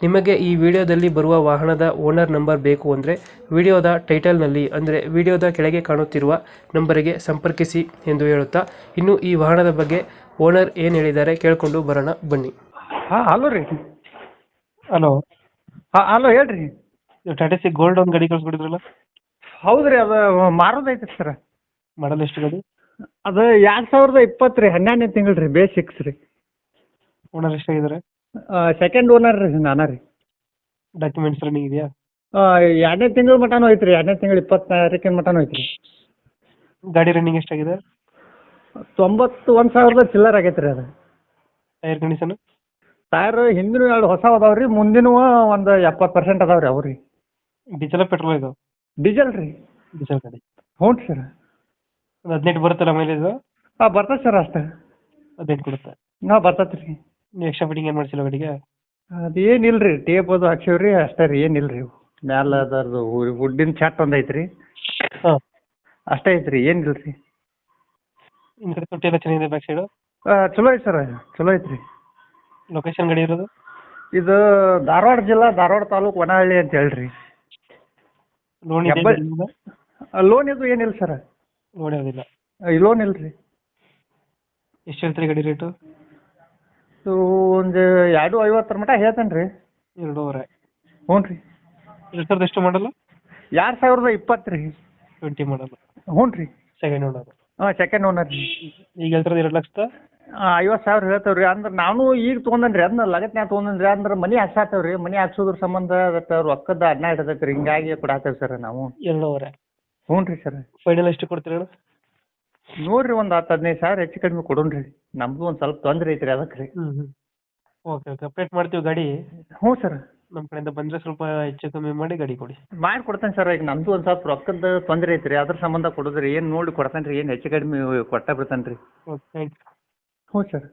ನಿಮಗೆ ಈ ವಿಡಿಯೋದಲ್ಲಿ ಬರುವ ವಾಹನದ ಓನರ್ ನಂಬರ್ ಬೇಕು ಅಂದರೆ ವಿಡಿಯೋದ ಟೈಟಲ್ನಲ್ಲಿ ಅಂದರೆ ವಿಡಿಯೋದ ಕೆಳಗೆ ಕಾಣುತ್ತಿರುವ ನಂಬರಿಗೆ ಸಂಪರ್ಕಿಸಿ ಎಂದು ಹೇಳುತ್ತಾ ಇನ್ನು ಈ ವಾಹನದ ಬಗ್ಗೆ ಓನರ್ ಏನು ಹೇಳಿದ್ದಾರೆ ಕೇಳಿಕೊಂಡು ಬರೋಣ ಬನ್ನಿ. ಹಾಂ ಹಲೋ ರೀ. ಹಲೋ. ಹಾಂ ಹಲೋ ಹೇಳ್ರಿ. ಟಾಟಾ ಸಿ ಗೋಲ್ಡ್ ಒಂದು ಗಾಡಿ ಕಳ್ಸ್ಕೊಟ್ಟಿದ್ರಲ್ಲ ಹೌದು ರೀ ಅದು ಮಾರೋದೈತೆ ಸರ್. ಮಾಡಲ್ ಎಷ್ಟು ಗಾಡಿ? ಅದು ಎರಡು ಸಾವಿರದ ಇಪ್ಪತ್ತು ರೀ ಹನ್ನೆರಡನೇ ತಿಂಗಳು ರೀ ಬೇಸಿಕ್ಸ್ ರೀ. ಓನರ್ ಎಷ್ಟಾಗಿದ್ದಾರೆ ಸೆಕೆಂಡ್ ಓನರ್ ರೀ ನಾನ ರೀ. ಡಾಕ್ಯುಮೆಂಟ್ಸ್ ರನ್ನಿಂಗ್ ಇದೆಯಾ? ಎರಡನೇ ತಿಂಗಳ ಮಟನೂ ಐತ್ರಿ ರೀ ಎರಡನೇ ತಿಂಗಳು ಇಪ್ಪತ್ತಾರೀಕಿನ ಮಟನೂ ಐತ್ರಿ. ರೀ ಗಾಡಿ ರನ್ನಿಂಗ್ ಎಷ್ಟಾಗಿದೆ? ತೊಂಬತ್ತು ಒಂದು ಸಾವಿರದ ಚಿಲ್ಲರ್ ಆಗೈತೆ ರೀ ಅದು. ಟೈರ್ ಕಂಡೀಷನ್ ಟೈರ್ ಹಿಂದಿನ ಎರಡು ಹೊಸ ಅದಾವ ರೀ ಮುಂದಿನ ಒಂದು ಎಪ್ಪತ್ತು ಪರ್ಸೆಂಟ್ ಅದಾವ ರೀ ಅವು ರೀ ಡೀಸೆಲ್ ಪೆಟ್ರೋಲ್ ಇದು? ಡೀಸೆಲ್ ರೀ. ಡೀಸೆಲ್ ಗಾಡಿ. ಹ್ಞೂ ಸರ್. ಒಂದು ಹದಿನೆಂಟು ಬರುತ್ತಲ್ಲ ಮೈಲೇಜ್ ಹಾಂ ಬರ್ತದೆ ಸರ್ ಅಷ್ಟೇ. ಹದಿನೆಂಟು ಕೊಡುತ್ತೆ. ಹಾಂ ಬರ್ತೈತೆ ರೀ ಎಕ್ಸ್ಟ್ರಾ ಫಿಟ್ಟಿಂಗ್ ಏನು ಮಾಡಿಸಿಲ್ಲ ಗಾಡಿಗೆ? ಅದು ಏನಿಲ್ರಿ ರೀ ಟೇಪ್ ಅದು ಹಾಕ್ಸೀವಿ ರೀ ಅಷ್ಟೇ ರೀ ಏನಿಲ್ಲ ರೀ ಮ್ಯಾಲೆ ಅದರದು ವುಡ್ಡಿನ ಚಾಟ್ ಒಂದು ಐತ್ರಿ ರೀ ಹಾಂ. ಅಷ್ಟೇ ಐತ್ರಿ ಏನಿಲ್ರಿ. ಏನಿಲ್ಲ ರೀ ಹಿಂದ್ಗಡೆ ತೊಟ್ಟಿ ಎಲ್ಲ ಚೆನ್ನಾಗಿದೆ ಬ್ಯಾಕ್ ಸೈಡು ಚಲೋ ಐತೆ ಸರ್ ಚಲೋ ಐತೆ ರೀ ಲೊಕೇಶನ್ ಗಾಡಿ ಇರೋದು? ಇದು ಧಾರವಾಡ ಜಿಲ್ಲಾ ಧಾರವಾಡ ತಾಲೂಕು ವನಹಳ್ಳಿ ಅಂತ ಹೇಳ್ರಿ. ಲೋನ್ ಇದೆ ಎಬ್ಬ- ಲೋನ್ ಇದು ಏನಿಲ್ಲ ಸರ್. ಲೋನ್ ಯಾವುದಿಲ್ಲ? ಲೋನ್ ಇಲ್ಲ ರೀ ಎಷ್ಟು ಹೇಳ್ತೀರಿ ಗಾಡಿ ರೇಟು ಇದು ಒಂದು ಎರಡು ಐವತ್ತರ ಮಟ ಹೇಳ್ತೇನೆ ರೀ ಎರಡೂವರೆ. ಹ್ಞೂ ರೀ ಎರಡು ಸಾವಿರದ ಎಷ್ಟು ಮಾಡಲ್ಲ? ಎರಡು ಸಾವಿರದ ಇಪ್ಪತ್ತು ರೀ ಟ್ವೆಂಟಿ ಮಾಡಲ್ಲ. ಹ್ಞೂ ರೀ ಸೆಕೆಂಡ್ ಓನರ್ ಹಾಂ ಸೆಕೆಂಡ್ ಓನರ್ ರೀ. ಈಗ ಹೇಳ್ತಿರೋದು ಎರಡು ಲಕ್ಷದ? ಐವತ್ತು ಸಾವಿರ ಹೇಳ್ತೇವೆ ರೀ ಅಂದ್ರೆ ನಾನು ಈಗ ತೊಗೊಂಡೇನಿ ರೀ ಅದನ್ನ ಲಗತ್ನ್ಯಾಗ ತೊಗೊಂಡೇನಿ ರೀ ಅಂದ್ರೆ ಮನೆ ಹಾಕ್ಸಾತೇವೆ ರೀ ಮನೆ ಹಾಕ್ಸೋದ್ರ ಸಂಬಂಧ ಅದಕ್ಕೆ ರೊಕ್ಕದ ಅಣ್ಣ ಇಡತೈತ್ರಿ. ರೀ ಹಿಂಗಾಗಿ ಕೊಡಾತೇವೆ ಸರ್ ನಾವು. ಎರಡೂವರೆ. ಹ್ಞೂ ರೀ ಸರ್. ಫೈನಲ್ ಎಷ್ಟು ಕೊಡ್ತೀರಿ ನೋಡ್ರಿ ಒಂದು ಹತ್ತು ಹದಿನೈದು ಸಾವಿರ ಹೆಚ್ಚು ಕಡಿಮೆ ಕೊಡೋಣ್ರಿ ರೀ. ನಮ್ದು ಒಂದು ಸ್ವಲ್ಪ ತೊಂದ್ರೆ ಐತ್ರಿ ಅದಕ್ಕೆ ರೀ. ಓಕೆ ಓಕೆ ಅಪ್ಡೇಟ್ ಮಾಡ್ತೀವಿ ಗಾಡಿ. ಹ್ಞೂ ಸರ್. ನಮ್ಮ ಕಡೆಯಿಂದ ಬಂದ್ರೆ ಸ್ವಲ್ಪ ಹೆಚ್ಚು ಕಮ್ಮಿ ಮಾಡಿ ಗಾಡಿ ಕೊಡಿ. ಮಾಡಿ ಕೊಡ್ತೇನೆ ಸರ್. ಈಗ ನಮ್ದು ಒಂದ್ ಸ್ವಲ್ಪ ರೊಕ್ಕದ ತೊಂದ್ರೆ ಐತ್ರಿ. ಅದ್ರ ಸಂಬಂಧ ಕೊಡೋದ್ರಿ. ಏನು ನೋಡಿ ಕೊಡ್ತೇನೆ ರೀ ಏನು ಹೆಚ್ಚು ಕಡಿಮೆ ಕೊಟ್ಟ ಬಿಡ್ತೇನೆ ರೀ ಓಕೆ ಹ್ಞೂ ಸರ್.